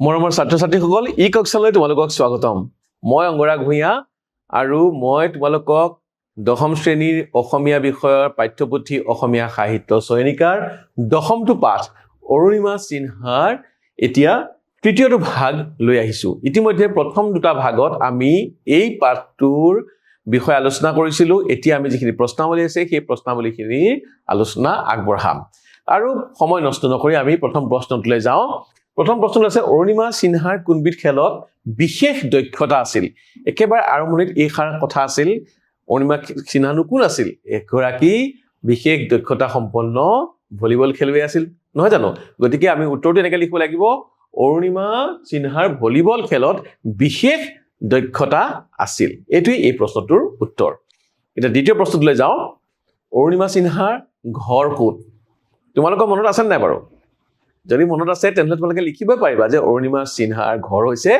মৰমৰ ছাত্ৰ ছাত্ৰীসকল ই কক্ষলৈ তোমালোকক স্বাগতম। মই অংগৰাগ ভূঞা আৰু মই তোমালোকক দশম শ্ৰেণীৰ অসমীয়া বিষয়ৰ পাঠ্যপুথি অসমীয়া সাহিত্য চয়নিকাৰ দশমটো পাঠ, অৰুণিমা সিনহাৰ, এতিয়া তৃতীয়টো ভাগ লৈ আহিছোঁ। ইতিমধ্যে প্ৰথম দুটা ভাগত আমি এই পাঠটোৰ বিষয়ে আলোচনা কৰিছিলোঁ। এতিয়া আমি যিখিনি প্ৰশ্নাৱলী আছে, সেই প্ৰশ্নাৱলীখিনিৰ আলোচনা আগবঢ়াম। আৰু সময় নষ্ট নকৰি আমি প্ৰথম প্ৰশ্নটোলৈ যাওঁ। প্ৰথম প্ৰশ্নটো আছে অৰুণিমা সিনহাৰ কোনবিধ খেলত বিশেষ দক্ষতা আছিল? একেবাৰে আৰম্ভণিত এইষাৰ কথা আছিল। অৰুণিমা সিনহানো কোন আছিল? এগৰাকী বিশেষ দক্ষতা সম্পন্ন ভলীবল খেলুৱৈ আছিল। নহয় জানো? গতিকে আমি উত্তৰটো এনেকৈ লিখিব লাগিব অৰুণিমা সিনহাৰ ভলীবল খেলত বিশেষ দক্ষতা আছিল। এইটোৱেই এই প্ৰশ্নটোৰ উত্তৰ। এতিয়া দ্বিতীয় প্ৰশ্নটোলৈ যাওঁ। অৰুণিমা সিনহাৰ ঘৰ ক'ত তোমালোকৰ মনত আছে নাই বাৰু? যদি মনত আছে তেনেহ'লে তোমালোকে লিখিব পাৰিবা যে অৰুণিমা সিনহাৰ ঘৰ হৈছে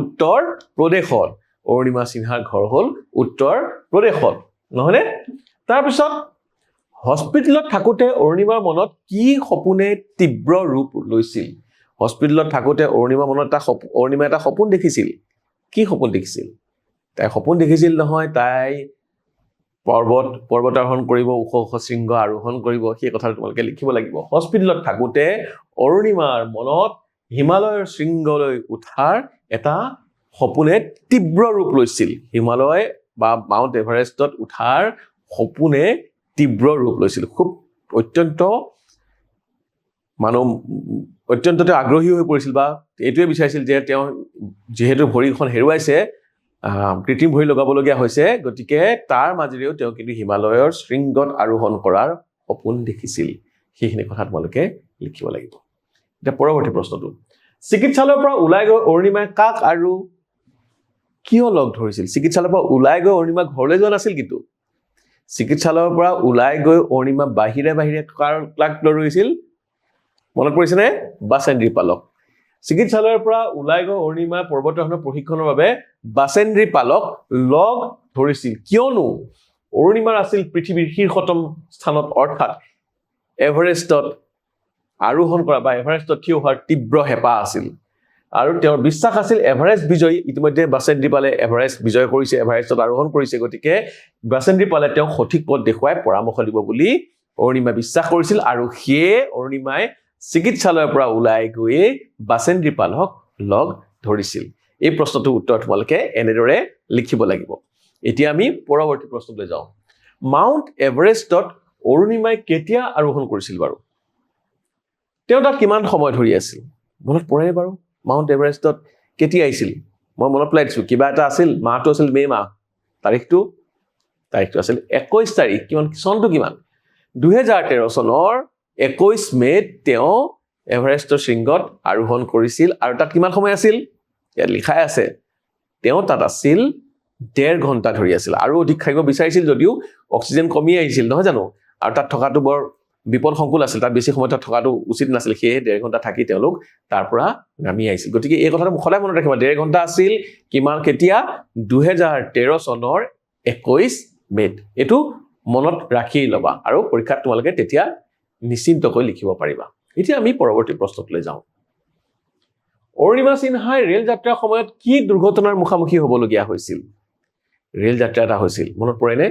উত্তৰ প্ৰদেশত। অৰুণিমা সিনহাৰ ঘৰ হ'ল উত্তৰ প্ৰদেশত নহয়নে? তাৰপিছত হস্পিটেলত থাকোঁতে অৰুণিমাৰ মনত কি সপোনে তীব্ৰ ৰূপ লৈছিল? হস্পিটেলত থাকোঁতে অৰুণিমাৰ মনত এটা সপোন অৰুণিমাই এটা সপোন দেখিছিল। কি সপোন দেখিছিল? তাই সপোন দেখিছিল নহয় তাই পৰ্বত পৰ্বতাৰোহণ কৰিব ওখ ওখ শৃংগ আৰোহণ কৰিব সেই কথাটো তোমালোকে লিখিব লাগিব। হস্পিটেলত থাকোঁতে অৰুণিমাৰ মনত হিমালয়ৰ শৃংগলৈ উঠাৰ এটা সপোনে তীব্ৰ ৰূপ লৈছিল। হিমালয় বা মাউণ্ট এভাৰেষ্টত উঠাৰ সপোনে তীব্ৰ ৰূপ লৈছিল। খুব অত্যন্ত মানুহ অত্যন্ত তেওঁ আগ্ৰহী হৈ পৰিছিল বা এইটোৱে বিচাৰিছিল যে তেওঁ যিহেতু ভৰিখন হেৰুৱাইছে কৃত্ৰিম ভৰি লগাবলগীয়া হৈছে। গতিকে তাৰ মাজেৰেও তেওঁ কিন্তু হিমালয়ৰ শৃংগত আৰোহণ কৰাৰ সপোন দেখিছিল। সেইখিনি কথা তোমালোকে লিখিব লাগিব। এতিয়া পৰৱৰ্তী প্ৰশ্নটো। চিকিৎসালয়ৰ পৰা ওলাই গৈ অৰুণিমাই কাক আৰু কিয় লগ ধৰিছিল? চিকিৎসালয়ৰ পৰা ওলাই গৈ অৰুণিমা ঘৰলৈ যোৱা নাছিল কিন্তু। চিকিৎসালয়ৰ পৰা ওলাই গৈ অৰুণিমা বাহিৰে বাহিৰে কাৰ কাক লগ ধৰিছিল? মনত পৰিছেনে? বাচেন্দ্ৰী পালক। চিকিৎসালয়ৰ পৰা ওলাই গৈ অৰুণিমা পৰ্বতাৰোহণৰ প্ৰশিক্ষণৰ বাবে বাচেন্দ্ৰী পালক লগ ধৰিছিল। কিয়নো অৰুণিমাৰ আছিল পৃথিৱীৰ শীৰ্ষতম স্থানত অৰ্থাৎ এভাৰেষ্টত আৰোহণ কৰা বা এভাৰেষ্টত থিয় হোৱাৰ তীব্ৰ হেঁপাহ আছিল। আৰু তেওঁৰ বিশ্বাস আছিল এভাৰেষ্ট বিজয়ী। ইতিমধ্যে বাচেন্দ্ৰী পালে এভাৰেষ্ট বিজয় কৰিছে এভাৰেষ্টত আৰোহণ কৰিছে। গতিকে বাচেন্দ্ৰী পালে তেওঁক সঠিক পথ দেখুৱাই পৰামৰ্শ দিব বুলি অৰুণিমাই বিশ্বাস কৰিছিল আৰু সেয়ে অৰুণিমাই চিকিৎসালয়ৰ পৰা ওলাই গৈয়ে বাচেন্দ্ৰী পালক লগ ধৰিছিল। এই প্ৰশ্নটোৰ উত্তৰ তোমালোকে এনেদৰে লিখিব লাগিব। এতিয়া আমি পৰৱৰ্তী প্ৰশ্নলৈ যাওঁ। মাউণ্ট এভাৰেষ্টত অৰুণিমাই কেতিয়া আৰোহণ কৰিছিল বাৰু? তেওঁ তাত কিমান সময় ধৰি আছিল? মনত পৰে বাৰু? মাউণ্ট এভাৰেষ্টত কেতিয়া আহিছিল? মই মনত পেলাই দিছোঁ কিবা এটা আছিল মাহটো আছিল মে' মাহ। তাৰিখটো? তাৰিখটো আছিল একৈছ তাৰিখ কিমান চনটো কিমান? দুহেজাৰ তেৰ চনৰ একৈছ মে'ত তেওঁ এভাৰেষ্টৰ শৃংগত আৰোহণ কৰিছিল। আৰু তাত কিমান সময় আছিল? ইয়াত লিখাই আছে তেওঁ তাত আছিল ডেৰ ঘণ্টা ধৰি আছিল আৰু অধিক খাব বিচাৰিছিল যদিও অক্সিজেন কমি আহিছিল নহয় জানো? আৰু তাত থকাটো বৰ বিপদসংকুল আছিল তাত বেছি সময় তাত থকাটো উচিত নাছিল সেয়েহে ডেৰ ঘণ্টা থাকি তেওঁলোক তাৰ পৰা নামি আহিছিল। গতিকে এই কথাটো সদায় মনত ৰাখিবা ডেৰ ঘণ্টা আছিল কিমান কেতিয়া? দুহেজাৰ তেৰ চনৰ একৈছ মে'ত। এইটো মনত ৰাখি ল'বা আৰু পৰীক্ষাত তোমালোকে তেতিয়া নিশ্চিন্তকৈ লিখিব পাৰিবা। এতিয়া আমি পৰৱৰ্তী প্ৰশ্নটোলৈ যাওঁ। অৰুণিমা সিনহাই ৰেল যাত্ৰাৰ সময়ত কি দুৰ্ঘটনাৰ মুখামুখি হ'বলগীয়া হৈছিল? ৰেল যাত্ৰা এটা হৈছিল মনত পৰেনে?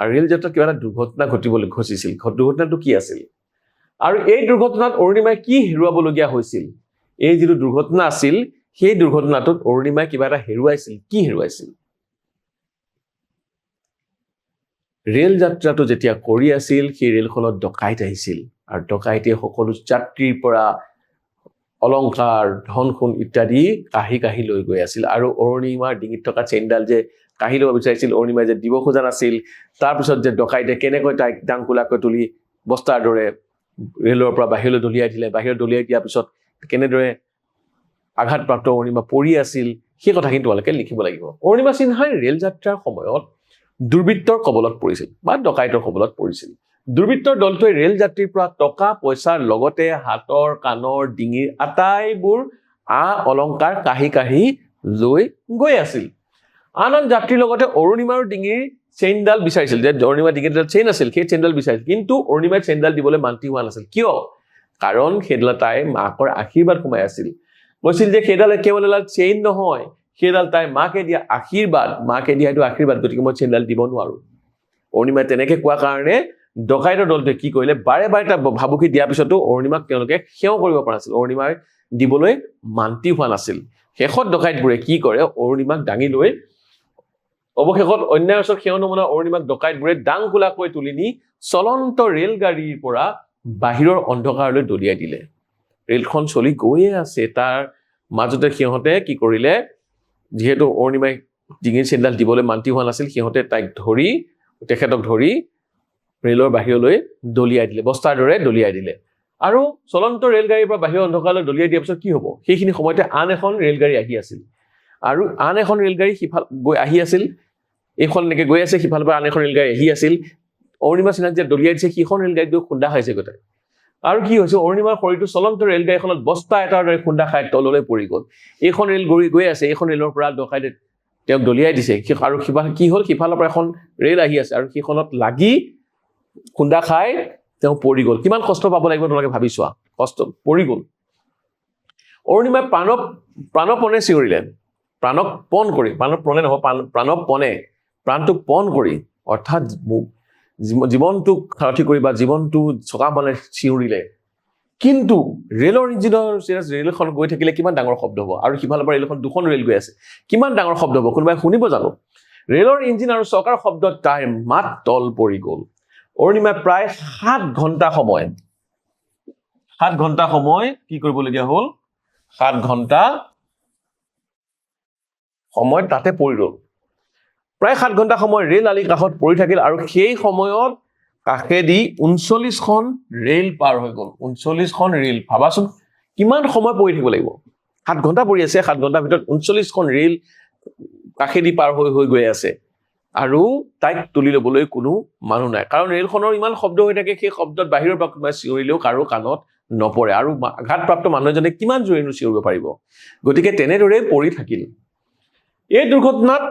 আৰু ৰেল যাত্ৰাত কিবা এটা দুৰ্ঘটনা ঘটিবলৈ ঘটিছিল দুৰ্ঘটনাটো কি আছিল? আৰু এই দুৰ্ঘটনাত অৰুণিমাই কি হেৰুৱাবলগীয়া হৈছিল? এই যিটো দুৰ্ঘটনা আছিল সেই দুৰ্ঘটনাটোত অৰুণিমাই কিবা এটা হেৰুৱাইছিল কি হেৰুৱাইছিল? ৰেল যাত্ৰাটো যেতিয়া কৰি আছিল সেই ৰেলখনত ডকাইত আহিছিল। আৰু ডকাইতে সকলো যাত্ৰীৰ পৰা অলংকাৰ ধন সোণ ইত্যাদি কাঢ়ি কাঢ়ি লৈ গৈ আছিল। আৰু অৰুণিমাৰ ডিঙিত থকা চেইনডাল যে কাঢ়ি ল'ব বিচাৰিছিল অৰুণিমাই যে দিব খোজা নাছিল তাৰপিছত যে ডকাইতে কেনেকৈ তাইক ডাংকোলাকৈ তুলি বস্তাৰ দৰে ৰেলৰ পৰা বাহিৰলৈ দলিয়াই দিলে বাহিৰত দলিয়াই দিয়াৰ পিছত কেনেদৰে আঘাতপ্ৰাপ্ত অৰুণিমা পৰি আছিল সেই কথাখিনি তোমালোকে লিখিব লাগিব। অৰুণিমা সিনহাই ৰেল যাত্ৰাৰ সময়ত দুৰ্বৃত্তৰ কবলত পৰিছিল বা ডকাইতৰ কবলত পৰিছিল। দুৰ্বৃত্তৰ দলটোৱে ৰেল যাত্ৰীৰ পৰা টকা পইচাৰ লগতে হাতৰ কাণৰ ডিঙিৰ আটাইবোৰ আ অলংকাৰ কাঢ়ি কাঢ়ি লৈ গৈ আছিল। আন আন যাত্ৰীৰ লগতে অৰুণিমাৰ ডিঙিৰ চেইনডাল বিচাৰিছিল যে অৰুণিমাৰ এডাল চেইন আছিল সেই চেইনডাল বিচাৰিছিল। কিন্তু অৰুণিমাই চেইনডাল দিবলৈ মান্তি হোৱা নাছিল। কিয়? কাৰণ সেইডালত তাইৰ মাকৰ আশীৰ্বাদ সোমাই আছিল। কৈছিল যে সেইডাল কেৱল এডাল চেইন নহয় সেইডাল তাইৰ মাকে দিয়া আশীৰ্বাদ। মাকে দিয়া এইটো আশীৰ্বাদ গতিকে মই চেইনডাল দিব নোৱাৰো। অৰুণিমাই তেনেকে কোৱা কাৰণে ডকাইতৰ দলটোৱে কি কৰিলে বাৰে বাৰে তাক ভাবুকি দিয়াৰ পিছতো অৰুণিমাক তেওঁলোকে সেৱ কৰিব পৰা নাছিল। অৰুণিমাই দিবলৈ মান্তি হোৱা নাছিল। শেষত ডকাইতবোৰে কি কৰে অৰুণিমাক দাঙি লৈ অৱশেষত অন্যায়ৰ ওচৰত সেৱ নমনা অৰুণিমাক ডকাইতবোৰে দাং কোলাকৈ তুলি নি চলন্ত ৰেলগাড়ীৰ পৰা বাহিৰৰ অন্ধকাৰলৈ দলিয়াই দিলে। ৰেলখন চলি গৈয়ে আছে। তাৰ মাজতে সিহঁতে কি কৰিলে যিহেতু অৰুণিমাই ডিঙিৰ চেইনডাল দিবলৈ মান্তি হোৱা নাছিল সিহঁতে তাইক ধৰি তেখেতক ধৰি ৰেলৰ বাহিৰলৈ দলিয়াই দিলে বস্তাৰ দৰে দলিয়াই দিলে। আৰু চলন্ত ৰেলগাড়ীৰ পৰা বাহিৰৰ অন্ধকাৰলৈ দলিয়াই দিয়াৰ পিছত কি হ'ব? সেইখিনি সময়তে আন এখন ৰেলগাড়ী আহি আছিল। আৰু আন এখন ৰেলগাড়ী সিফাল গৈ আহি আছিল এইখন এনেকৈ গৈ আছে সিফালৰ পৰা আন এখন ৰেলগাড়ী আহি আছিল। অৰুণিমা সিনহাক যে দলিয়াই দিছে সেইখন ৰেলগাড়ীত গৈ খুন্দা খাইছে গোটেই আৰু কি হৈছে? অৰুণিমাৰ শৰীৰটো চলন্ত ৰেলগাড়ীখনত বস্তা এটাৰ দৰে খুন্দা খাই তললৈ পৰি গ'ল। এইখন ৰেল গৈ গৈ আছে এইখন ৰেলৰ পৰা ডকাইতে তেওঁক দলিয়াই দিছে। আৰু সিফাল কি হ'ল? সিফালৰ পৰা এখন ৰেল আহি আছে আৰু সেইখনত লাগি খুন্দা খাই তেওঁ পৰি গ'ল। কিমান কষ্ট পাব লাগিব তোমালোকে ভাবি চোৱা। কষ্ট পৰি গ'ল। অৰুণিমাই প্ৰাণৱ প্ৰাণপণে চিঞৰিলে। প্ৰাণক পণ কৰি প্ৰাণক প্ৰণে নহয় প্ৰাণ- প্ৰাণপণে প্ৰাণটোক পণ কৰি অৰ্থাৎ জীৱনটোক সাৰথি কৰি বা জীৱনটো চকা মানে চিঞৰিলে। কিন্তু ৰেলৰ ইঞ্জিনৰ ৰেলখন গৈ থাকিলে কিমান ডাঙৰ শব্দ হ'ব। আৰু সিফালৰ পৰা ৰেলখন দুখন ৰেল গৈ আছে। কিমান ডাঙৰ শব্দ হ'ব কোনোবাই শুনিব জানো? ৰেলৰ ইঞ্জিন আৰু চকাৰ শব্দত তাইৰ মাত তল পৰি গ'ল। অৰুণিমাই প্ৰায় সাত ঘণ্টা সময় সাত ঘণ্টা সময় কি কৰিবলগীয়া হ'ল? সাত ঘণ্টা সময় তাতে পৰি ৰ'ল প্ৰায় সাত ঘণ্টা সময় ৰেল আলিৰ কাষত পৰি থাকিল আৰু সেই সময়ত কাষেদি ঊনচল্লিছখন ৰেল পাৰ হৈ গ'ল। ঊনচল্লিছখন ৰেল ভাবাচোন কিমান সময় পৰি থাকিব লাগিব? সাত ঘণ্টা পৰি আছে সাত ঘণ্টাৰ ভিতৰত ঊনচল্লিছখন ৰেল কাষেদি পাৰ হৈ হৈ গৈ আছে। আৰু তাইক তুলি ল'বলৈ কোনো মানুহ নাই। কাৰণ ৰেলখনৰ ইমান শব্দ হৈ থাকে সেই শব্দত বাহিৰৰ পৰা কোনোবাই চিঞৰিলেও কাৰো কাণত নপৰে। আৰু আঘাতপ্ৰাপ্ত মানুহ এজনে কিমান জোৰেনো চিঞৰিব পাৰিব? গতিকে তেনেদৰে পৰি থাকিল। এই দুৰ্ঘটনাত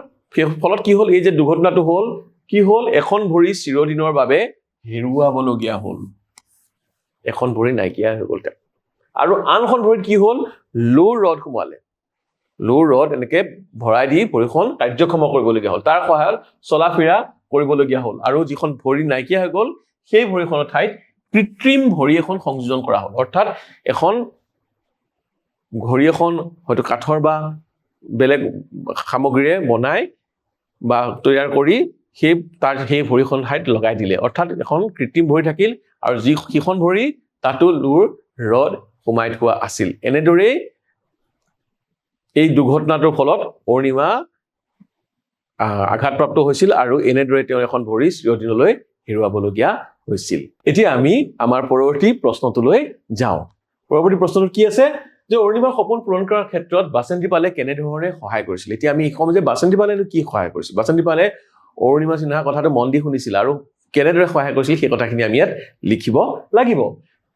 ফলত কি হ'ল? এই যে দুৰ্ঘটনাটো হ'ল কি হ'ল? এখন ভৰি চিৰদিনৰ বাবে হেৰুৱাবলগীয়া হ'ল। এখন ভৰি নাইকিয়া হৈ গ'ল তেওঁ। আৰু আনখন ভৰিত কি হ'ল? লো ৰড সোমালে। লো ৰড এনেকে ভৰাই দি ভৰিখন কাৰ্যক্ষম কৰিবলগীয়া হ'ল। তাৰ সহায়ত চলা ফিৰা কৰিবলগীয়া হ'ল আৰু যিখন ভৰি নাইকিয়া হৈ গ'ল সেই ভৰিখনৰ ঠাইত কৃত্ৰিম ভৰি এখন সংযোজন কৰা হ'ল। অৰ্থাৎ এখন ঘড়ী এখন হয়তো কাঠৰ বা বেলেগ সামগ্ৰীৰে বনাই বা তৈয়াৰ কৰি সেই তাৰ সেই ভৰিখন ঠাইত লগাই দিলে। অৰ্থাৎ এখন কৃত্ৰিম ভৰি থাকিল আৰু যি সিখন ভৰি তাতো লোৰ ৰদ সোমাই থোৱা আছিল। এনেদৰেই এই দুৰ্ঘটনাটোৰ ফলত অৰুণিমা আঘাতপ্ৰাপ্ত হৈছিল আৰু এনেদৰে তেওঁ এখন ভৰি চিৰদিনলৈ হেৰুৱাবলগীয়া হৈছিল। এতিয়া আমি আমাৰ পৰৱৰ্তী প্ৰশ্নটোলৈ যাওঁ। পৰৱৰ্তী প্ৰশ্নটো কি আছে? যে অৰুণিমাৰ সপোন পূৰণ কৰাৰ ক্ষেত্ৰত বাসন্তী পালে কেনেধৰণে সহায় কৰিছিল? এতিয়া আমি ক'ম যে বাসন্তী পালেনো কি সহায় কৰিছিল? বাসন্তী পালে অৰুণিমা সিনহাৰ কথাটো মন দি শুনিছিল আৰু কেনেদৰে সহায় কৰিছিল সেই কথাখিনি আমি ইয়াত লিখিব লাগিব।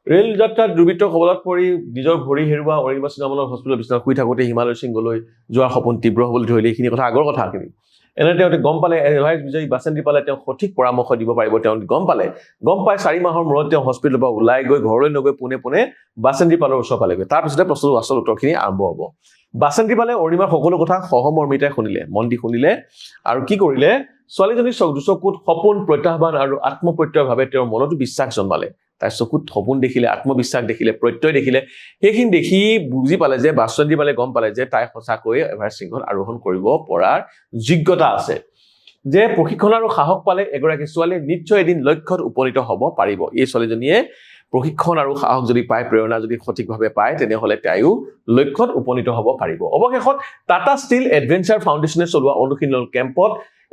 ৰেল যাত্ৰাত দুৰ্বৃত্তৰ কবলত পৰি নিজৰ ভৰি হেৰুৱা অৰিমা চিনামলৰ হস্পিটেলত বিচনাত শুই থাকোঁতে হিমালয় শৃংগলৈ যোৱাৰ সপোন তীব্ৰ হ'বলৈ ধৰিলে। এইখিনি কথা আগৰ কথাখিনি এনে তেওঁ গম পালে এভাইচ বিজয়ী বাচন্তি পালে তেওঁ সঠিক পৰামৰ্শ দিব পাৰিব তেওঁ গম পালে। গম পাই চাৰি মাহৰ মূৰত তেওঁ হস্পিটেলৰ পৰা ওলাই গৈ ঘৰলৈ নগৈ পোনে পোনে বাচন্তি পালৰ ওচৰ পালেগৈ তাৰপিছতে প্ৰশ্নটো আচল উত্তৰখিনি আৰম্ভ হ'ব। বাচন্তি পালে অৰিমাৰ সকলো কথা সহমৰ্মিতাই শুনিলে মন দি শুনিলে আৰু কি কৰিলে? ছোৱালীজনীৰ চক দুচকুত সপোন প্ৰত্যাহ্বান আৰু আত্মপ্ৰত্যয়ভাৱে তেওঁৰ মনতো বিশ্বাস জন্মালে। তাইৰ চকুত সপোন দেখিলে, আত্মবিশ্বাস দেখিলে, প্ৰত্যয় দেখিলে, সেইখিনি দেখি বুজি পালে যে বাসন্তী পালে গম পালে যে, তাই সঁচাকৈয়ে এভাৰেষ্ট শৃংখত আৰোহণ কৰিব পৰাৰ যোগ্যতা আছে। যে প্ৰশিক্ষণ আৰু সাহস পালে এগৰাকী ছোৱালীয়ে নিশ্চয় এদিন লক্ষ্যত উপনীত হ'ব পাৰিব। এই ছোৱালীজনীয়ে প্ৰশিক্ষণ আৰু সাহস যদি পায় প্ৰেৰণা যদি সঠিকভাৱে পায় তেনেহ'লে তাইও লক্ষ্যত উপনীত হ'ব পাৰিব। অৱশেষত টাটা ষ্টীল এডভেঞ্চাৰ ফাউণ্ডেশ্যনে চলোৱা অনুশীলন কেম্পত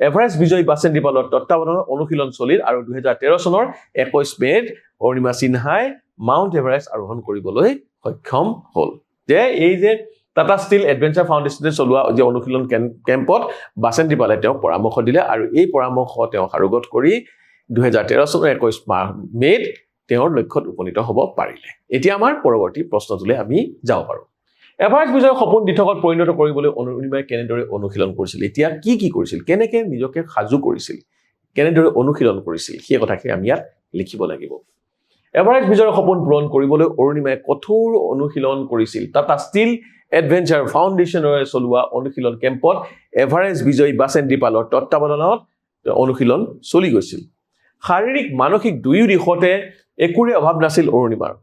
এভাৰেষ্ট বিজয়ী বাচেন দীপালৰ তত্বাৱধানত অনুশীলন চলিল আৰু দুহেজাৰ তেৰ চনৰ একৈশ মে'ত অৰুণিমা সিনহাই মাউণ্ট এভাৰেষ্ট আৰোহণ কৰিবলৈ সক্ষম হ'ল। যে এই যে টাটা ষ্টীল এডভেঞ্চাৰ ফাউণ্ডেশ্যনে চলোৱা যি অনুশীলন কেম্পত বাচেন্তি পালে তেওঁক পৰামৰ্শ দিলে আৰু এই পৰামৰ্শ তেওঁ সাৰোগত কৰি দুহেজাৰ তেৰ চনৰ একৈশ মাহ মে'ত তেওঁৰ লক্ষ্যত উপনীত হ'ব পাৰিলে। এতিয়া আমাৰ পৰৱৰ্তী প্ৰশ্নটোলৈ আমি যাব পাৰোঁ। এভাৰেষ্ট বিজয়ৰ সপোন দিঠকত পৰিণত কৰিবলৈ অৰুণিমাই কেনেদৰে অনুশীলন কৰিছিল? এতিয়া কি কি কৰিছিল? কেনেকে নিজকে সাজু কৰিছিল? কেনেদৰে অনুশীলন কৰিছিল? সেই কথাখিনি আমি ইয়াত লিখিব লাগিব। এভাৰেষ্ট বিজয়ৰ সপোন পূৰণ কৰিবলৈ অৰুণিমাই কঠোৰ অনুশীলন কৰিছিল। টাটা ষ্টীল এডভেঞ্চাৰ ফাউণ্ডেশ্যনৰে চলোৱা অনুশীলন কেম্পত এভাৰেষ্ট বিজয়ী বাচেন্দ্ৰী পালৰ তত্বাৱধানত অনুশীলন চলি গৈছিল। শাৰীৰিক, মানসিক দুয়ো দিশতে একোৰে অভাৱ নাছিল অৰুণিমাৰ।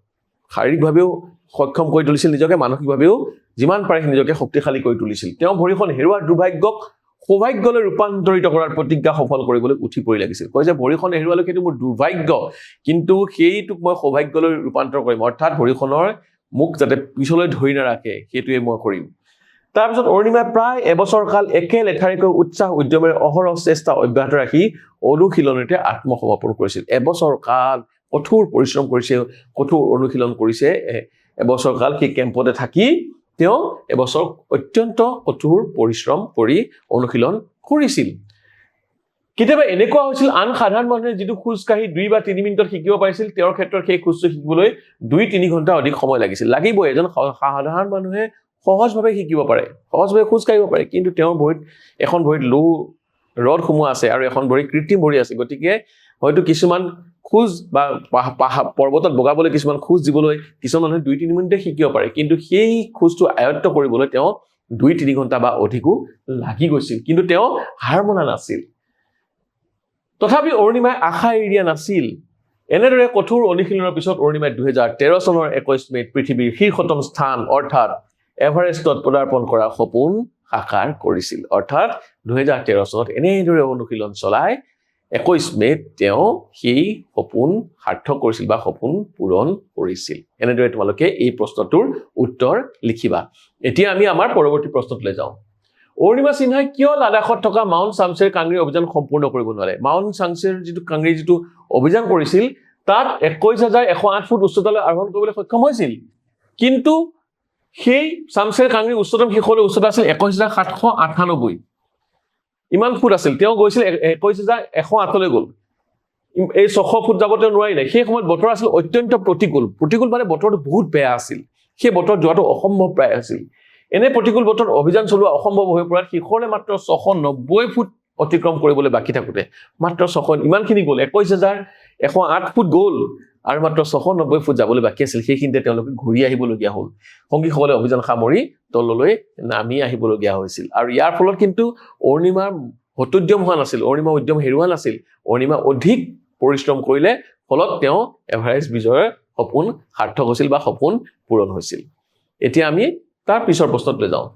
শাৰীৰিকভাৱেও সক্ষম কৰি তুলিছিল নিজকে মানসিকভাৱেও যিমান পাৰে নিজকে শক্তিশালী কৰি তুলিছিল। তেওঁ ভৰিখন হেৰুৱাৰ দুৰ্ভাগ্যক সৌভাগ্যলৈ ৰূপান্তৰিত কৰাৰ প্ৰতিজ্ঞা সফল কৰিবলৈ উঠি পৰি লাগিছিল। কয় যে ভৰিখন হেৰুৱালৈ সেইটো মোৰ দুৰ্ভাগ্য কিন্তু সেইটোক মই সৌভাগ্যলৈ ৰূপান্তৰ কৰিম। অৰ্থাৎ ভৰিখনৰ মোক যাতে পিছলৈ ধৰি নাৰাখে সেইটোৱে মই কৰিম। তাৰপিছত অৰুণিমাই প্ৰায় এবছৰ কাল একে লেঠাৰিকৈ উৎসাহ উদ্যমেৰে অহৰহ চেষ্টা অব্যাহত ৰাখি অনুশীলনতে আত্মসমৰ্পণ কৰিছিল। এবছৰ কাল কঠোৰ পৰিশ্ৰম কৰিছে কঠোৰ অনুশীলন কৰিছে এবছৰ কাল সেই কেম্পতে থাকি তেওঁ এবছৰ অত্যন্ত কঠোৰ পৰিশ্ৰম কৰি অনুশীলন কৰিছিল। কেতিয়াবা এনেকুৱা হৈছিল আন সাধাৰণ মানুহে যিটো খোজকাঢ়ি দুই বা তিনি মিনিটত শিকিব পাৰিছিল তেওঁৰ ক্ষেত্ৰত সেই খোজটো শিকিবলৈ দুই তিনি ঘণ্টা অধিক সময় লাগিছিল। লাগিবই এজন সাধাৰণ মানুহে সহজভাৱে শিকিব পাৰে সহজভাৱে খোজ কাঢ়িব পাৰে কিন্তু তেওঁৰ ভৰিত এখন ভৰিত লো ৰদ সোমোৱা আছে আৰু এখন ভৰিত কৃত্ৰিম ভৰি আছে। গতিকে হয়তো কিছুমান খোজ বা পৰ্বতত বগাবলৈ কিছুমান খোজ দিবলৈ কিছুমান মানুহে দুই তিনি মিনিটে শিকিব পাৰে। কিন্তু সেই খোজটো আয়ত্ত কৰিবলৈ তেওঁ দুই তিনি ঘণ্টা বা অধিকো লাগি গৈছিল। কিন্তু তেওঁ হাৰ মনা নাছিল। তথাপি অৰুণিমাই আশা এৰি দিয়া নাছিল। এনেদৰে কঠোৰ অনুশীলনৰ পিছত অৰুণিমাই দুহেজাৰ তেৰ চনৰ একৈছ মে'ত পৃথিৱীৰ শীৰ্ষতম স্থান অৰ্থাৎ এভাৰেষ্টত পদাৰ্পণ কৰা সপোন সাকাৰ কৰিছিল। অৰ্থাৎ দুহেজাৰ তেৰ চনত এনেদৰে অনুশীলন চলাই একৈছ মে'ত তেওঁ সেই সপোন সাৰ্থক কৰিছিল বা সপোন পূৰণ কৰিছিল। এনেদৰে তোমালোকে এই প্ৰশ্নটোৰ উত্তৰ লিখিবা। এতিয়া আমি আমাৰ পৰৱৰ্তী প্ৰশ্নটোলৈ যাওঁ। অৰুণিমা সিনহাই কিয় লাডাখত থকা মাউণ্ট চামছেৰ কাংৰী অভিযান সম্পূৰ্ণ কৰিব নোৱাৰে? মাউণ্ট চামছেৰ যিটো কাংৰী যিটো অভিযান কৰিছিল, তাত একৈছ হাজাৰ এশ আঠ ফুট উচ্চতালৈ আৰোহণ কৰিবলৈ সক্ষম হৈছিল। কিন্তু সেই চামছেৰ কাংৰীৰ উচ্চতম শিখৰলৈ উচ্চতা আছিল একৈছ হাজাৰ সাতশ আঠানব্বৈ। ইমান ফুট আছিল। তেওঁ গৈছিল একৈছ হাজাৰ এশ আঠলৈ গ'ল। এই ছশ ফুট যাব তেওঁ নোৱাৰিলে সেই সময়ত বতৰ আছিল অত্যন্ত প্ৰতিকূল। প্ৰতিকূল মানে বতৰটো বহুত বেয়া আছিল। সেই বতৰত যোৱাটো অসম্ভৱ প্ৰায় আছিল। এনে প্ৰতিকূল বতৰত অভিযান চলোৱা অসম্ভৱ হৈ পৰাত শিখৰলে মাত্ৰ ছশ নব্বৈ ফুট অতিক্ৰম কৰিবলৈ বাকী থাকোঁতে। মাত্ৰ ছশ ইমানখিনি গ'ল। একৈছ হাজাৰ এশ আঠ ফুট গ'ল। আৰু মাত্ৰ ছশ নব্বৈ ফুট যাবলৈ বাকী আছিল সেইখিনিতে তেওঁলোকে ঘূৰি আহিবলগীয়া হ'ল। সংগীসকলে অভিযান সামৰি তললৈ নামি আহিবলগীয়া হৈছিল। আৰু ইয়াৰ ফলত কিন্তু অৰুণিমাৰ হতোদ্যম হোৱা নাছিল অৰুণিমা উদ্যম হেৰুওৱা নাছিল। অৰুণিমা অধিক পৰিশ্ৰম কৰিলে ফলত তেওঁ এভাৰেষ্ট বিজয়ৰ সপোন সাৰ্থক হৈছিল বা সপোন পূৰণ হৈছিল। এতিয়া আমি তাৰ পিছৰ প্ৰশ্নটোলৈ যাওঁ।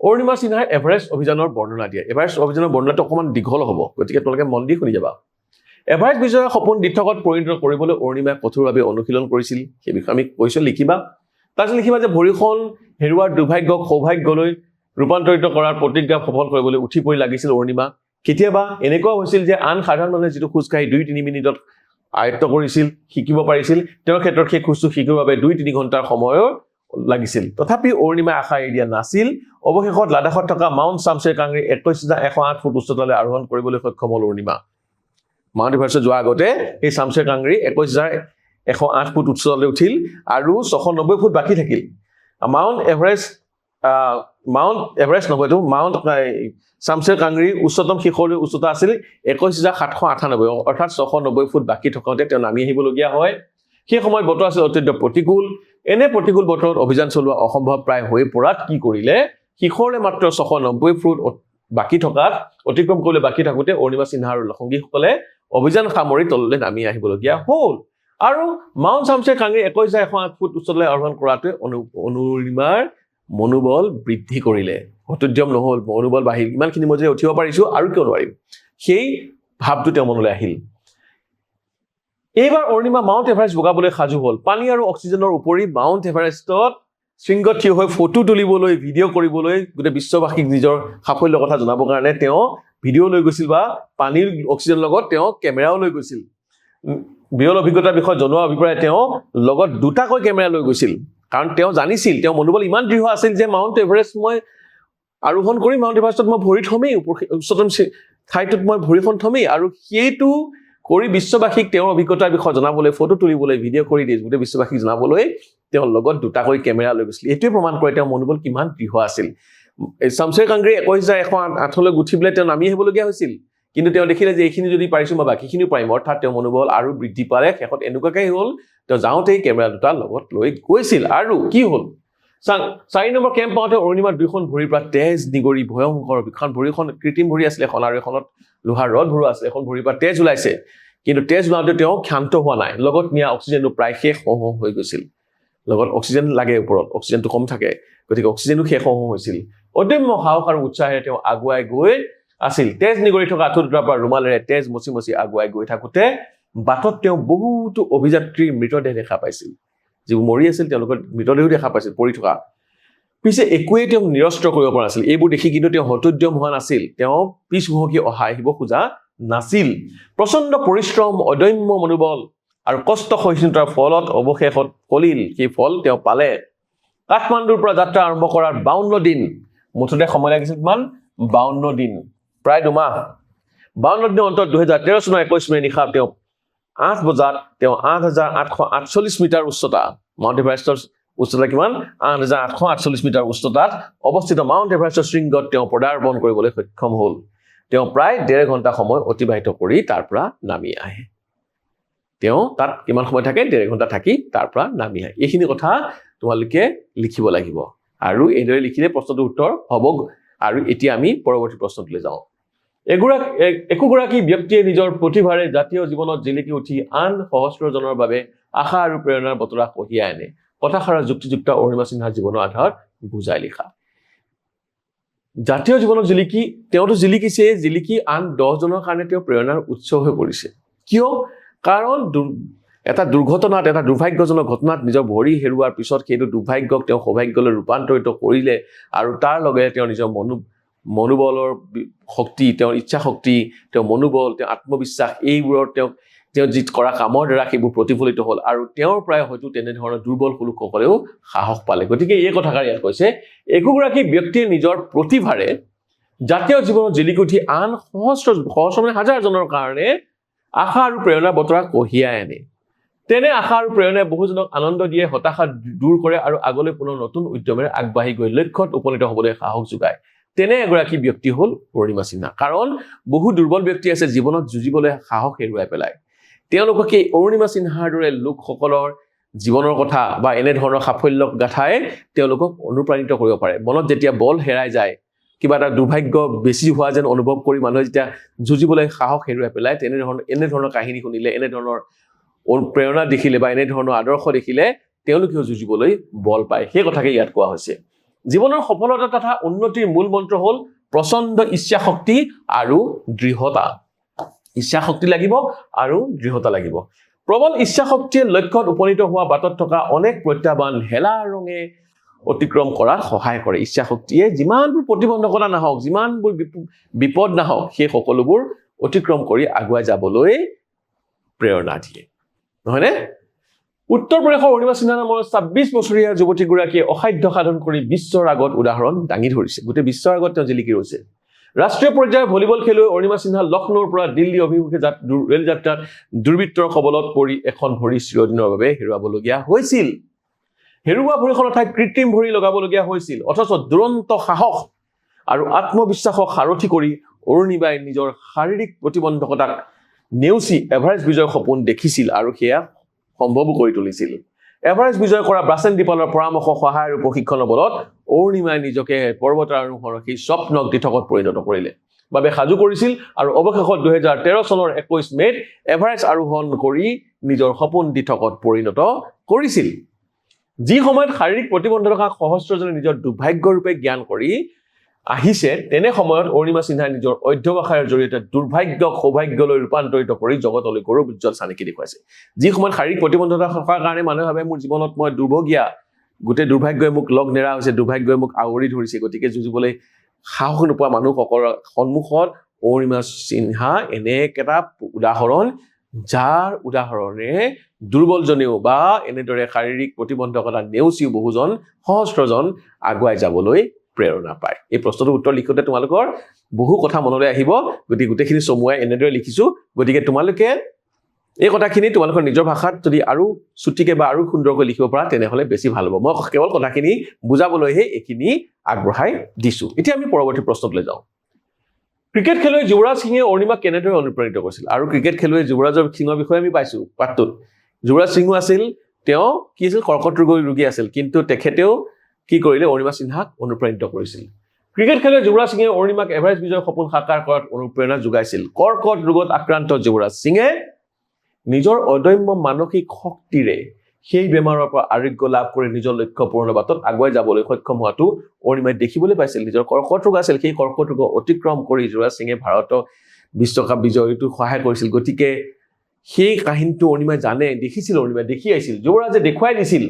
অৰুণিমা সিনহাই এভাৰেষ্ট অভিযানৰ বৰ্ণনা দিয়ে। এভাৰেষ্ট অভিযানৰ বৰ্ণনাটো অকণমান দীঘল হ'ব গতিকে তোমালোকে মন দি শুনি যাবা। এভাৰেষ্ট বিজয়ৰ সপোন দিঠকত পৰিণত কৰিবলৈ অৰুণিমাই কঠোৰভাৱে অনুশীলন কৰিছিল। সেই বিষয়ে আমি কৈছোঁ লিখিবা। তাৰপিছত লিখিবা যে ভৰিখন হেৰুৱাৰ দুৰ্ভাগ্যক সৌভাগ্যলৈ ৰূপান্তৰিত কৰাৰ প্ৰতিজ্ঞা সফল কৰিবলৈ উঠি পৰি লাগিছিল অৰুণিমা। কেতিয়াবা এনেকুৱাও হৈছিল যে আন সাধাৰণ মানুহে যিটো খোজকাঢ়ি দুই তিনি মিনিটত আয়ত্ত কৰিছিল শিকিব পাৰিছিল তেওঁৰ ক্ষেত্ৰত সেই খোজটো শিকিবৰ বাবে দুই তিনি ঘণ্টাৰ সময়ৰ লাগিছিল। তথাপি অৰুণিমাই আশা এৰি দিয়া নাছিল। অৱশেষত লাডাখত থকা মাউণ্ট চামছেৰ কাংৰী একৈছ হাজাৰ এশ আঠ ফুট উচ্চতালৈ আৰোহণ কৰিবলৈ সক্ষম হ'ল অৰুণিমা। মাউণ্ট এভাৰেষ্ট যোৱাৰ আগতে সেই চামছেৰ কাংৰী একৈছ হাজাৰ এশ আঠ ফুট উচ্চতালৈ উঠিল আৰু ছশ নব্বৈ ফুট বাকী থাকিল। মাউণ্ট এভাৰেষ্ট মাউণ্ট এভাৰেষ্ট নহয় এইটো মাউণ্ট আহ, চামছেৰ কাংৰীৰ উচ্চতম শিখৰলৈ উচ্চতা আছিল একৈছ হাজাৰ সাতশ আঠানব্বৈ অৰ্থাৎ ছশ নব্বৈ ফুট বাকী থকাতে তেওঁ নামি আহিবলগীয়া হয়। সেই সময়ত বতৰ আছিল অত্যন্ত প্ৰতিকূল। এনে প্ৰতিকূল বতৰত অভিযান চলোৱা অসম্ভৱ প্ৰায় হৈ পৰাত কি কৰিলে? শিখৰলে মাত্ৰ ছশ নব্বৈ ফুট বাকী থকাত অতিক্ৰম কৰিবলৈ বাকী থাকোঁতে অৰুণিমা সিনহা আৰু সংগীসকলে অভিযান সামৰি তললৈ নামি আহিবলগীয়া হ'ল। আৰু মাউণ্ট চামছেৰ কাংৰী একৈছ হাজাৰ এশ আঠ ফুট উচ্চতালৈ আৰোহণ কৰাটোৱে অনু অনুৰিমাৰ মনোবল বৃদ্ধি কৰিলে। হতোদ্যম নহ'ল মনোবল বাঢ়িল। ইমানখিনি মই যে উঠিব পাৰিছোঁ আৰু কিয় নোৱাৰিম? সেই ভাৱটো তেওঁৰ মনলৈ আহিল। এইবাৰ অৰুণিমা মাউণ্ট এভাৰেষ্ট বগাবলৈ সাজু হ'ল। পানী আৰু অক্সিজেনৰ উপৰি মাউণ্ট এভাৰেষ্টত শৃংগত থিয় হৈ ফটো তুলিবলৈ ভিডিঅ' কৰিবলৈ গোটেই বিশ্ববাসীক নিজৰ সাফল্যৰ কথা জনাবৰ কাৰণে তেওঁ ভিডিঅ' লৈ গৈছিল বা পানীৰ অক্সিজেনৰ লগত তেওঁ কেমেৰাও লৈ গৈছিল। বিৰল অভিজ্ঞতাৰ বিষয়ে জনোৱা অভিপ্ৰায়ে তেওঁ লগত দুটাকৈ কেমেৰা লৈ গৈছিল। কাৰণ তেওঁ জানিছিল তেওঁ মনোবল ইমান দৃঢ় আছিল যে মাউণ্ট এভাৰেষ্ট মই আৰোহণ কৰি মাউণ্ট এভাৰেষ্টত মই ভৰি থমেই উচ্চতম ঠাইটোত মই ভৰিখন থমেই আৰু সেইটো কৰি বিশ্ববাসীক তেওঁৰ অভিজ্ঞতাৰ বিষয়ে জনাবলৈ ফটো তুলিবলৈ ভিডিঅ' কৰি দিয়ে গোটেই বিশ্ববাসীক জনাবলৈ তেওঁৰ লগত দুটাকৈ কেমেৰা লৈ গৈছিল। এইটোৱে প্ৰমাণ কৰে তেওঁৰ মনোবল কিমান দৃঢ় আছিল। চামছেৰ কাংগ্ৰী একৈছ হাজাৰ এশ আঠ- আঠলৈ উঠি পেলাই তেওঁ নামি আহিবলগীয়া হৈছিল। কিন্তু তেওঁ দেখিলে যে এইখিনি যদি পাৰিছো মই বাকীখিনিও পাৰিম। অৰ্থাৎ তেওঁ মনোবল আৰু বৃদ্ধি পালে। শেষত এনেকুৱাকৈ হ'ল। তেওঁ যাওঁতেই কেমেৰা দুটা লগত লৈ গৈছিল। আৰু কি হ'ল? চাৰি নম্বৰ কেম্প পাওঁতে অৰুণিমাৰ দুইখন ভৰিৰ পৰা তেজ নিগৰি ভয়ংকৰ এখন ভৰিখন কৃত্ৰিম ভৰি আছিলে এখন আৰু এখনত লোহাৰ ৰদ ভৰোৱা আছিলে। এখন ভৰিৰ পৰা তেজ ওলাইছে। কিন্তু তেজ ওলাওঁতে তেওঁ ক্ষান্ত হোৱা নাই। লগত নিয়া অক্সিজেনটো প্ৰায় শেষ হওঁ হওঁ হৈ গৈছিল। লগত অক্সিজেন লাগে ওপৰত। অক্সিজেনটো কম থাকে। গতিকে অক্সিজেনো শেষ হওঁ হৈছিল। অদম্য সাহস আৰু উৎসাহেৰে তেওঁ আগুৱাই গৈ আছিল। তেজ নিগৰি থকা আঁঠু দুটাৰ পৰা ৰুমালেৰে তেজ মচি মচি আগুৱাই গৈ থাকোঁতে বাটত তেওঁ বহুতো অভিযাত্ৰীৰ মৃতদেহ দেখা পাইছিল। যিবোৰ মৰি আছিল তেওঁলোকৰ মৃতদেহো দেখা পাইছিল পৰি থকা। পিছে একোৱেই তেওঁক নিৰস্ত্ৰ কৰিব পৰা নাছিল। এইবোৰ দেখি কিন্তু তেওঁ হতোদ্যম হোৱা নাছিল। তেওঁ পিছ হুহকি অহা আহিব খোজা নাছিল। প্ৰচণ্ড পৰিশ্ৰম অদম্য মনোবল আৰু কষ্ট সহিষ্ণুতাৰ ফলত অৱশেষত ফলিল সেই ফল তেওঁ পালে। কাঠমাণ্ডুৰ পৰা যাত্ৰা আৰম্ভ কৰাৰ বাৱন্ন দিন মুঠতে সময় লাগিছিল কিমান? বাৱন্ন দিন। প্ৰায় দুমাহ। বাৱন্ন দিনৰ অন্তত দুহেজাৰ তেৰ চনৰ একৈছ মে নিশা তেওঁ আঠ বজাত, তেওঁ আঠ হাজাৰ আঠশ আঠচল্লিছ মিটাৰ উচ্চতা, মাউণ্ট এভাৰেষ্টৰ উচ্চতা কিমান? আঠ হাজাৰ আঠশ আঠচল্লিছ মিটাৰ উচ্চতাত অৱস্থিত মাউণ্ট এভাৰেষ্টৰ শৃংগত তেওঁ পদাৰ্পণ কৰিবলৈ সক্ষম হ'ল। তেওঁ প্ৰায় ডেৰ ঘণ্টা সময় অতিবাহিত কৰি তাৰ পৰা নামি আহে। তেওঁ তাত কিমান সময় থাকে? ডেৰ ঘণ্টা থাকি তাৰ পৰা নামি আহে। এইখিনি কথা তোমালোকে লিখিব লাগিব। আৰু এইদৰে লিখিলে প্ৰশ্নটোৰ উত্তৰ হ'ব আৰু এতিয়া আমি পৰৱৰ্তী প্ৰশ্নটোলৈ যাওঁ। এগৰাকী একোগৰাকী ব্যক্তিয়ে নিজৰ প্ৰতিভাৰে জাতীয় জীৱনত জিলিকি উঠি আন সহস্ৰজনৰ বাবে আশা আৰু প্ৰেৰণাৰ বতৰা কঢ়িয়াই আনে। কথাষাৰৰ যুক্তিযুক্ত অৰুণিমা সিনহাৰ জীৱনৰ আধাৰত বুজাই লিখা। জাতীয় জীৱনত জিলিকি, তেওঁতো জিলিকিছে, জিলিকি আন দহজনৰ কাৰণে তেওঁ প্ৰেৰণাৰ উৎস হৈ পৰিছে। কিয়? কাৰণ এটা দুৰ্ঘটনাত এটা দুৰ্ভাগ্যজনক ঘটনাত নিজৰ ভৰি হেৰুওৱাৰ পিছত সেইটো দুৰ্ভাগ্যক তেওঁ সৌভাগ্যলৈ ৰূপান্তৰিত কৰিলে আৰু তাৰ লগে তেওঁ নিজৰ মনো মনোবলৰ শক্তি তেওঁৰ ইচ্ছা শক্তি তেওঁৰ মনোবল তেওঁৰ আত্মবিশ্বাস এইবোৰৰ তেওঁক তেওঁ যি কৰা কামৰ দ্বাৰা সেইবোৰ প্ৰতিফলিত হ'ল আৰু তেওঁৰ পৰাই হয়তো তেনেধৰণৰ দুৰ্বল লোকসকলেও সাহস পালে। গতিকে এই কথাষাৰ ইয়াত কৈছে একোগৰাকী ব্যক্তিয়ে নিজৰ প্ৰতিভাৰে জাতীয় জীৱনত জিলিকি উঠি আন সহস্ৰ সহস্ৰ মানে হাজাৰজনৰ কাৰণে আশা আৰু প্ৰেৰণাৰ বতৰা কঢ়িয়াই আনে। তেনে আশা আৰু প্ৰেৰণাই বহুজনক আনন্দ দিয়ে হতাশা দূৰ কৰে আৰু আগলৈ পুনৰ নতুন উদ্যমেৰে আগবাঢ়ি গৈ লক্ষ্যত উপনীত হ'বলৈ সাহস যোগায়। তেনে এগৰাকী ব্যক্তি হ'ল অৰুণিমা সিনহা। কাৰণ বহু দুৰ্বল ব্যক্তি আছে জীৱনত যুঁজিবলৈ সাহস হেৰুৱাই পেলায়। তেওঁলোককে অৰুণিমা সিনহাৰ দৰে লোকসকলৰ জীৱনৰ কথা বা এনেধৰণৰ সাফল্য গাথাই তেওঁলোকক অনুপ্ৰাণিত কৰিব পাৰে। মনত যেতিয়া বল হেৰাই যায় কিবা এটা দুৰ্ভাগ্য বেছি হোৱা যেন অনুভৱ কৰি মানুহে যেতিয়া যুঁজিবলৈ সাহস হেৰুৱাই পেলায় তেনেধৰণৰ এনেধৰণৰ কাহিনী শুনিলে এনেধৰণৰ প্ৰেৰণা দেখিলে বা এনেধৰণৰ আদৰ্শ দেখিলে তেওঁলোকেও যুঁজিবলৈ বল পায়। সেই কথাকে ইয়াত কোৱা হৈছে। জীৱনৰ সফলতা তথা উন্নতিৰ মূল মন্ত্ৰ হ'ল প্ৰচণ্ড ইচ্ছা শক্তি আৰু দৃঢ়তা। ইচ্ছা শক্তি লাগিব আৰু দৃঢ়তা লাগিব। প্ৰবল ইচ্ছা শক্তিয়ে লক্ষ্যত উপনীত হোৱা বাটত থকা অনেক প্ৰত্যাহ্বান হেলা ৰঙে অতিক্ৰম কৰাত সহায় কৰে। ইচ্ছা শক্তিয়ে যিমানবোৰ প্ৰতিবন্ধকতা নাহক যিমানবোৰ বিপ- বিপদ নাহক সেই সকলোবোৰ অতিক্ৰম কৰি আগুৱাই যাবলৈ প্ৰেৰণা দিয়ে। নহয়নে? উত্তৰ প্ৰদেশৰ অৰুণিমা সিনহা নামৰ ছাব্বিছ বছৰীয়া যুৱতীগৰাকীয়ে অসাধ্য সাধন কৰি বিশ্বৰ আগত উদাহৰণ দাঙি ধৰিছে। গোটেই বিশ্বৰ আগত তেওঁ জিলিকি ৰৈছে। ৰাষ্ট্ৰীয় পৰ্যায়ৰ ভলীবল খেলুৱৈ অৰুণিমা সিনহা লক্ষ্ণৌৰ পৰা দিল্লী অভিমুখে ৰেল যাত্ৰাত দুৰ্বৃত্তৰ কবলত পৰি এখন ভৰি চিৰদিনৰ বাবে হেৰুৱাবলগীয়া হৈছিল। হেৰুওৱা ভৰিখনৰ ঠাইত কৃত্ৰিম ভৰি লগাবলগীয়া হৈছিল। অথচ দুৰন্ত সাহস আৰু আত্মবিশ্বাসক সাৰথি কৰি অৰুণিমাই নিজৰ শাৰীৰিক প্ৰতিবন্ধকতাক নেওচি এভাৰেষ্ট বিজয়ৰ সপোন দেখিছিল আৰু সেয়া সম্ভৱো কৰি তুলিছিল। এভাৰেষ্ট বিজয় কৰা ব্ৰাছেন দীপালৰ পৰামৰ্শ সহায় আৰু প্ৰশিক্ষণৰ বলত অৰুণিমাই নিজকে পৰ্বতাৰোহণৰ সেই স্বপ্নক দিঠকত পৰিণত কৰিলে। বাবে সাজু কৰিছিল আৰু অৱশেষত দুহেজাৰ তেৰ চনৰ একৈছ মে'ত এভাৰেষ্ট আৰোহণ কৰি নিজৰ সপোন দিঠকত পৰিণত কৰিছিল। যি সময়ত শাৰীৰিক প্ৰতিবন্ধকতা সহস্ৰজনে নিজৰ দুৰ্ভাগ্যৰূপে জ্ঞান কৰি আহিছে তেনে সময়ত অৰুণিমা সিনহাই নিজৰ অধ্যৱসায়ৰ জৰিয়তে দুৰ্ভাগ্যক সৌভাগ্যলৈ ৰূপান্তৰিত কৰি জগতলৈ গৌৰৱ উজ্জ্বল চানেকি দেখুৱাইছে। যি সময়ত শাৰীৰিক প্ৰতিবন্ধকতা থকাৰ কাৰণে মানুহে ভাবে মোৰ জীৱনত মই দুৰ্ভগীয়া। গোটেই দুৰ্ভাগ্যই মোক লগ নেৰা হৈছে দুৰ্ভাগ্যই মোক আৱৰি ধৰিছে। গতিকে যুঁজিবলৈ সাহস নোপোৱা মানুহসকলৰ সন্মুখত অৰুণিমা সিনহা এনে এটা উদাহৰণ যাৰ উদাহৰণে দুৰ্বলজনেও বা এনেদৰে শাৰীৰিক প্ৰতিবন্ধকতা নেওচিও বহুজন সহস্ৰজন আগুৱাই যাবলৈ প্ৰেৰণা পায়। এই প্ৰশ্নটোৰ উত্তৰ লিখোঁতে তোমালোকৰ বহু কথা মনলৈ আহিব। গতিকে গোটেইখিনি চমুৱাই এনেদৰে লিখিছো। গতিকে তোমালোকে এই কথাখিনি তোমালোকৰ নিজৰ ভাষাত যদি আৰু চুটিকে বা আৰু সুন্দৰকৈ লিখিব পৰা তেনেহ'লে বেছি ভাল হ'ব। মই কেৱল কথাখিনি বুজাবলৈহে এইখিনি আগবঢ়াই দিছো। এতিয়া আমি পৰৱৰ্তী প্ৰশ্নটোলৈ যাওঁ। ক্ৰিকেট খেলুৱৈ যুৱৰাজ সিঙে অৰুণিমাক কেনেদৰে অনুপ্ৰাণিত কৰিছিল? আৰু ক্ৰিকেট খেলুৱৈ যুৱৰাজৰ সিঙৰ বিষয়ে আমি পাইছো পাঠটোত। যুৱৰাজ সিঙো আছিল তেওঁ কি আছিল? কৰ্কট ৰোগৰ ৰোগী আছিল কিন্তু তেখেতেও কি কৰিলে অৰুণিমা সিনহাক অনুপ্ৰাণিত কৰিছিল? ক্ৰিকেট খেলুৱৈ যুৱৰাজ সিঙে অৰুণিমাক এভাৰেষ্ট বিজয়ৰ সপোন সাকাৰ কৰাত অনুপ্ৰেৰণা যোগাইছিল। কৰ্কট ৰোগত আক্ৰান্ত যুৱৰাজ সিঙে নিজৰ অদম্য মানসিক শক্তিৰে সেই বেমাৰৰ পৰা আৰোগ্য লাভ কৰি নিজৰ লক্ষ্য পূৰণৰ বাটত আগুৱাই যাবলৈ সক্ষম হোৱাটো অৰুণিমাই দেখিবলৈ পাইছিল। নিজৰ কৰ্কট ৰোগ আছিল সেই কৰ্কট ৰোগক অতিক্ৰম কৰি যুৱৰাজ সিঙে ভাৰতক বিশ্বকাপ বিজয়টো সহায় কৰিছিল। গতিকে সেই কাহিনীটো অৰুণিমাই জানে দেখিছিল অৰুণিমাই দেখি আহিছিল। যুৱৰাজে দেখুৱাই দিছিল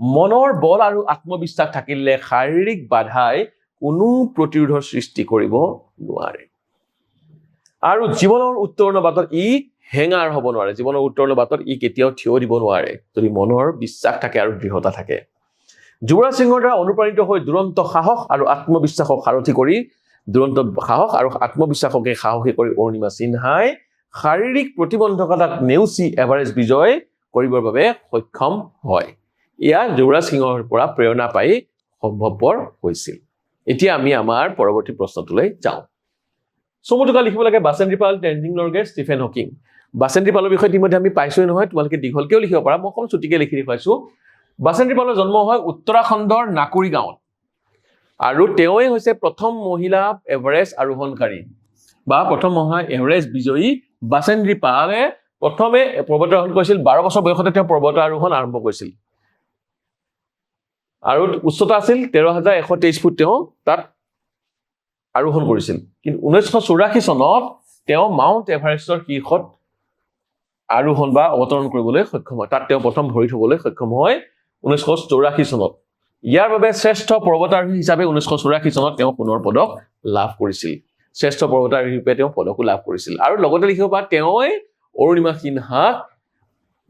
মনৰ বল আৰু আত্মবিশ্বাস থাকিলে শাৰীৰিক বাধাই কোনো প্ৰতিৰোধৰ সৃষ্টি কৰিব নোৱাৰে। আৰু জীৱনৰ উত্তৰণৰ বাটত ই হেঙাৰ হ'ব নোৱাৰে। জীৱনৰ উত্তৰণৰ বাটত ই কেতিয়াও থিয় দিব নোৱাৰে যদি মনৰ বিশ্বাস থাকে আৰু দৃঢ়তা থাকে। যুৱৰাজ সিঙৰ দ্বাৰা অনুপ্ৰাণিত হৈ দুৰন্ত সাহস আৰু আত্মবিশ্বাসক সাৰথি কৰি দুৰন্ত সাহস আৰু আত্মবিশ্বাসকে সাহসী কৰি অৰুণিমা সিনহাই শাৰীৰিক প্ৰতিবন্ধকতাক নেওচি এভাৰেষ্ট বিজয় কৰিবৰ বাবে সক্ষম হয়। এয়া যুৱৰাজ সিঙৰ পৰা প্ৰেৰণা পাই সম্ভৱপৰ হৈছিল। এতিয়া আমি আমাৰ পৰৱৰ্তী প্ৰশ্নটোলৈ যাওঁ। চমুটোকা লিখিব লাগে। Bachendri Pal Tenzing Norgay Stephen Hawking. Bachendri পালৰ বিষয়ে ইতিমধ্যে আমি পাইছোৱে নহয় তোমালোকে দীঘলকেও লিখিব পাৰা। মই অকণ চুটিকে লিখি দেখুৱাইছো। বাচেন্দ্ৰী পালৰ জন্ম হয় উত্তৰাখণ্ডৰ নাকুৰি গাঁৱত আৰু তেওঁৱেই হৈছে প্ৰথম মহিলা এভাৰেষ্ট আৰোহণকাৰী বা প্ৰথম মহা এভাৰেষ্ট বিজয়ী। বাচেন্দ্ৰী পালে প্ৰথমে পৰ্বতাৰোহণ কৰিছিল। বাৰ বছৰ বয়সতে তেওঁ পৰ্বতাৰোহণ আৰম্ভ কৰিছিল। আৰু উচ্চতা আছিল তেৰ হাজাৰ এশ তেইছ ফুট তেওঁ তাত আৰোহণ কৰিছিল। কিন্তু ঊনৈছশ চৌৰাশী চনত তেওঁ মাউণ্ট এভাৰেষ্টৰ শীৰ্ষত আৰোহণ বা অৱতৰণ কৰিবলৈ সক্ষম হয়। তাত তেওঁ প্ৰথম ভৰি থবলৈ সক্ষম হয় ঊনৈছশ চৌৰাশী চনত। ইয়াৰ বাবে শ্ৰেষ্ঠ পৰ্বতাৰোহী হিচাপে ঊনৈছশ চৌৰাশী চনত তেওঁ সোণৰ পদক লাভ কৰিছিল। শ্ৰেষ্ঠ পৰ্বতাৰোহী ৰূপে তেওঁ পদকো লাভ কৰিছিল। আৰু লগতে লিখিব পৰা তেওঁই অৰুণিমা সিনহাক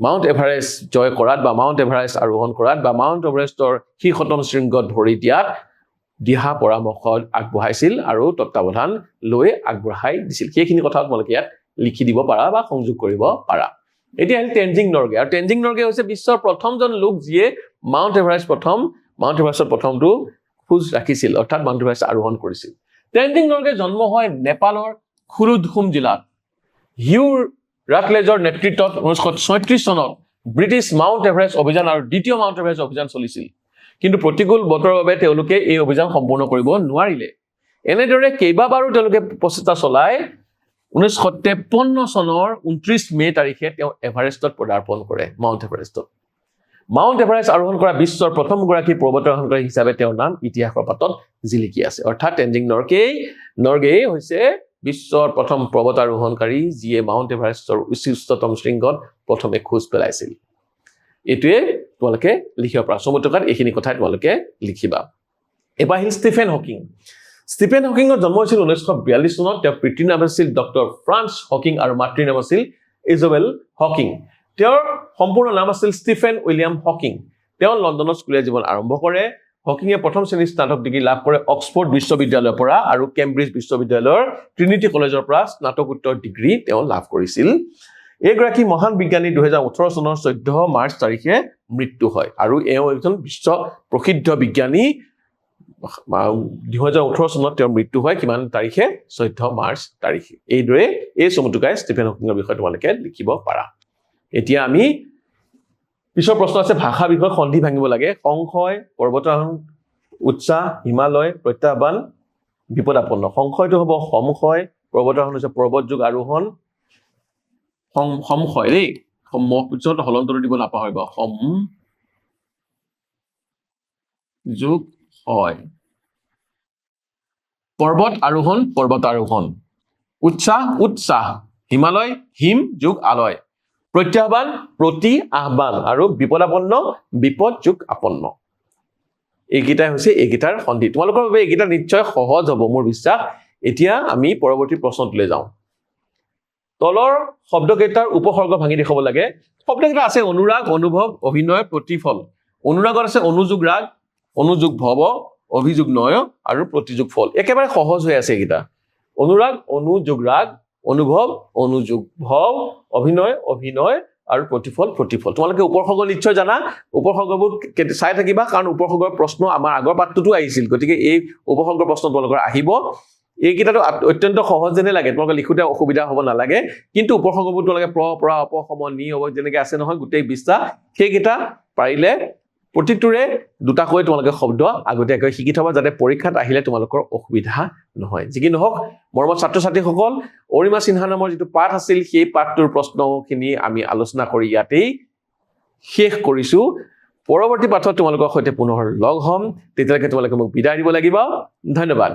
মাউণ্ট এভাৰেষ্ট জয় কৰাত বা মাউণ্ট এভাৰেষ্ট আৰোহণ কৰাত বা মাউণ্ট এভাৰেষ্টৰ শীৰ্ষতম শৃংগত ভৰি দিয়াত দিহা পৰামৰ্শ আগবঢ়াইছিল আৰু তত্বাৱধান লৈ আগবঢ়াই দিছিল। সেইখিনি কথা তোমালোকে ইয়াত লিখি দিব পাৰা বা সংযোগ কৰিব পাৰা। এতিয়া আহিল টেনজিং নৰ্গে আৰু টেনজিং নৰ্গে হৈছে বিশ্বৰ প্ৰথমজন লোক যিয়ে মাউণ্ট এভাৰেষ্ট প্ৰথম মাউণ্ট এভাৰেষ্টৰ প্ৰথমটো খোজ ৰাখিছিল অৰ্থাৎ মাউণ্ট এভাৰেষ্ট আৰোহণ কৰিছিল। টেনজিং নৰ্গে জন্ম হয় নেপালৰ খুৰুদহুম জিলাত। হিউৰ ৰাটলেজৰ নেতৃত্বত ঊনৈছশ ছয়ত্ৰিছ চনত ব্ৰিটিছ মাউণ্ট এভাৰেষ্ট অভিযান আৰু দ্বিতীয় মাউণ্ট এভাৰেষ্ট অভিযান চলিছিল। কিন্তু প্ৰতিকূল বতৰৰ বাবে তেওঁলোকে এই অভিযান সম্পূৰ্ণ কৰিব নোৱাৰিলে। এনেদৰে কেইবাবাৰো তেওঁলোকে প্ৰচেষ্টা চলাই ঊনৈছশ তেপন্ন চনৰ ঊনত্ৰিছ মে' তাৰিখে তেওঁ এভাৰেষ্টত পদাৰ্পণ কৰে মাউণ্ট এভাৰেষ্টত মাউণ্ট এভাৰেষ্ট আৰোহণ কৰা বিশ্বৰ প্ৰথমগৰাকী পৰ্বতাৰোহণকাৰী হিচাপে তেওঁৰ নাম ইতিহাসৰ পাতত জিলিকি আছে। অৰ্থাৎ টেনজিং নৰ্গেই নৰ্গেই হৈছে বিশ্বৰ প্ৰথম পৰ্বতাৰোহণকাৰী যিয়ে মাউণ্ট এভাৰেষ্টৰ উচ্চতম শৃংগত প্ৰথমে খোজ পেলাইছিল। এইটোৱে তোমালোকে লিখিব পাৰা। চমুটকাত এইখিনি কথাই তোমালোকে লিখিবা। এবাৰ আহিল ষ্টিফেন হকিং। ষ্টিফেন হকিঙৰ জন্ম হৈছিল ঊনৈছশ বিয়াল্লিছ চনত। তেওঁৰ পিতৃৰ নাম আছিল ডক্টৰ ফ্ৰান্স হকিং আৰু মাতৃৰ নাম আছিল ইজবেল হকিং। তেওঁৰ সম্পূৰ্ণ নাম আছিল ষ্টিফেন উইলিয়াম হকিং। তেওঁ লণ্ডনত স্কুলীয়া জীৱন আৰম্ভ কৰে। হকিঙে প্ৰথম শ্ৰেণীৰ স্নাতক ডিগ্ৰী লাভ কৰে অক্সফৰ্ড বিশ্ববিদ্যালয়ৰ পৰা আৰু কেম্ব্ৰিজ বিশ্ববিদ্যালয়ৰ ট্ৰিনিটি কলেজৰ পৰা স্নাতকোত্তৰ ডিগ্ৰী তেওঁ লাভ কৰিছিল। এইগৰাকী মহান বিজ্ঞানী দুহেজাৰ ওঠৰ চনৰ চৈধ্য মাৰ্চ তাৰিখে মৃত্যু হয় আৰু এওঁ এজন বিশ্ব প্ৰসিদ্ধ বিজ্ঞানী। দুহেজাৰ ওঠৰ চনত তেওঁৰ মৃত্যু হয় কিমান তাৰিখে? চৈধ্য মাৰ্চ তাৰিখে। এইদৰে এই চমুটুকাই ষ্টিফেন হকিঙৰ বিষয়ে তোমালোকে লিখিব পাৰা। এতিয়া আমি পিছৰ প্ৰশ্ন আছে ভাষা বিষয়ে সন্ধি ভাঙিব লাগে। সংশয় পৰ্বতাৰোহণ উৎসাহ হিমালয় প্ৰত্যাহ্বান বিপদাপন্ন। সংশয়টো হ'ব সমশয় পৰ্বতাৰোহণ হৈছে পৰ্বত যুগ আৰোহণ। সমশয় দেই। পিছত হলন্তটো দিব নাপাহৰিব। সম যোগ হয়। পৰ্বত আৰোহণ পৰ্বত আৰোহণ উৎসাহ উৎসাহ। হিমালয় হিম যোগ আলয়। প্ৰত্যাহ্বান প্ৰতি আহ্বান আৰু বিপদাপন্ন বিপদ যোগ আপন্ন। এইকেইটাই হৈছে এইকেইটাৰ সন্ধি। তোমালোকৰ বাবে এইকেইটা নিশ্চয় সহজ হ'ব মোৰ বিশ্বাস। এতিয়া আমি পৰৱৰ্তী প্ৰশ্নটোলৈ যাওঁ। তলৰ শব্দকেইটাৰ উপসৰ্গ ভাঙি দেখুৱাব লাগে। শব্দকেইটা আছে অনুৰাগ অনুভৱ অভিনয় প্ৰতিফল। অনুৰাগত আছে অনুযোগ ৰাগ অনুযোগ ভৱ অভিযোগ নয় আৰু প্ৰতিযোগ ফল। একেবাৰে সহজ হৈ আছে এইকেইটা। অনুৰাগ অনুযোগ ৰাগ অনুভৱ অনুযোগ ভৱ অভিনয় অভিনয় আৰু প্ৰতিফল প্ৰতিফল। তোমালোকে উপসৰ্গ নিশ্চয় জানা। উপসৰ্গবোৰ চাই থাকিবা কাৰণ উপসৰ্গৰ প্ৰশ্ন আমাৰ আগৰ পাঠটোতো আহিছিল। গতিকে এই উপসৰ্গৰ প্ৰশ্ন তোমালোকৰ আহিব। এইকেইটাতো আত- অত্যন্ত সহজ যেনে লাগে। তোমালোকে লিখোতে অসুবিধা হ'ব নালাগে। কিন্তু উপসৰ্গবোৰ তোমালোকে প্ৰ পৰা অপসম নি হ'ব যেনেকে আছে নহয় গোটেই বিছটা সেইকেইটা পাৰিলে প্ৰতিটোৰে দুটাকৈ তোমালোকে শব্দ আগতীয়াকৈ শিকি থবা যাতে পৰীক্ষাত আহিলে তোমালোকৰ অসুবিধা নহয়। যি কি নহওক মৰমৰ ছাত্ৰ ছাত্ৰীসকল অৰিমা সিনহা নামৰ যিটো পাঠ আছিল সেই পাঠটোৰ প্ৰশ্নখিনি আমি আলোচনা কৰি ইয়াতেই শেষ কৰিছো। পৰৱৰ্তী পাঠত তোমালোকৰ সৈতে পুনৰ লগ হ'ম। তেতিয়ালৈকে তোমালোকে মোক বিদায় দিব লাগিব। ধন্যবাদ।